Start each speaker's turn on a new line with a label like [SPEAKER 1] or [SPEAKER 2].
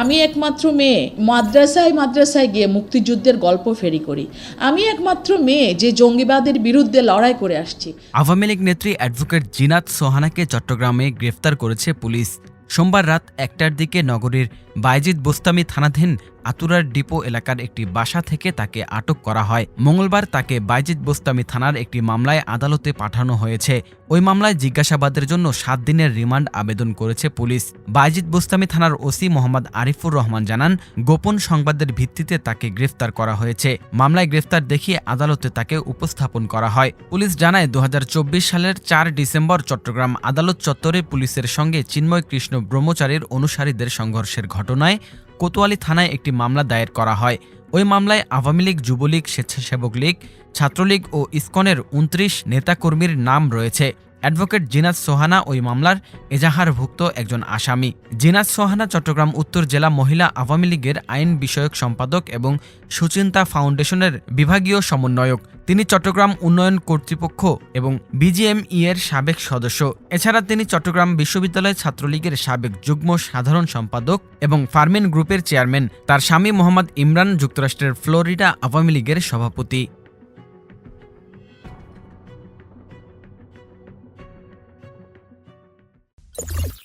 [SPEAKER 1] আমি একমাত্র মেয়ে। মাদ্রাসায় মাদ্রাসায় গিয়ে মুক্তিযুদ্ধের গল্প ফেরি করি। আমি একমাত্র মেয়ে যে জঙ্গিবাদের বিরুদ্ধে লড়াই করে আসছি।
[SPEAKER 2] আওয়ামী লীগ নেত্রী অ্যাডভোকেট জিনাত সোহানাকে চট্টগ্রামে গ্রেফতার করেছে পুলিশ। সোমবার রাত একটার দিকে নগরীর বাইজিদ বোস্তামি থানাধীন আতুরার ডিপো এলাকার একটি বাসা থেকে তাকে আটক করা হয়। মঙ্গলবার তাকে বাইজিদ বোস্তামি থানার একটি মামলায় আদালতে পাঠানো হয়েছে। ওই মামলায় জিজ্ঞাসাবাদের জন্য সাত দিনের রিমান্ড আবেদন করেছে পুলিশ। বাইজিদ বোস্তামি থানার ওসি মোহাম্মদ আরিফুর রহমান জানান, গোপন সংবাদের ভিত্তিতে তাকে গ্রেফতার করা হয়েছে। মামলায় গ্রেফতার দেখিয়ে আদালতে তাকে উপস্থাপন করা হয়। পুলিশ জানায় দু হাজার চব্বিশ সালের চার ডিসেম্বর চট্টগ্রাম আদালত চত্বরে পুলিশের সঙ্গে চিন্ময় কৃষ্ণ ব্রহ্মচারীর অনুসারীদের সংঘর্ষের ঘটনায় কোতোয়ালি থানায় একটি মামলা দায়ের করা হয়। ওই মামলায় আওয়ামী লীগ, যুবলীগ, স্বেচ্ছাসেবক লীগ, ছাত্রলীগ ও ইসকনের উনত্রিশ নেতাকর্মীর নাম রয়েছে। অ্যাডভোকেট জিনাত সোহানা ওই মামলার এজাহারভুক্ত একজন আসামি। জিনাত সোহানা চট্টগ্রাম উত্তর জেলা মহিলা আওয়ামী লীগের আইন বিষয়ক সম্পাদক এবং সুচিন্তা ফাউন্ডেশনের বিভাগীয় সমন্বয়ক। তিনি চট্টগ্রাম উন্নয়ন কর্তৃপক্ষ এবং বিজিএমই এর সাবেক সদস্য। এছাড়া তিনি চট্টগ্রাম বিশ্ববিদ্যালয় ছাত্রলীগের সাবেক যুগ্ম সাধারণ সম্পাদক এবং ফার্মিন গ্রুপের চেয়ারম্যান। তার স্বামী মোহাম্মদ ইমরান যুক্তরাষ্ট্রের ফ্লোরিডা আওয়ামী লীগের সভাপতি। you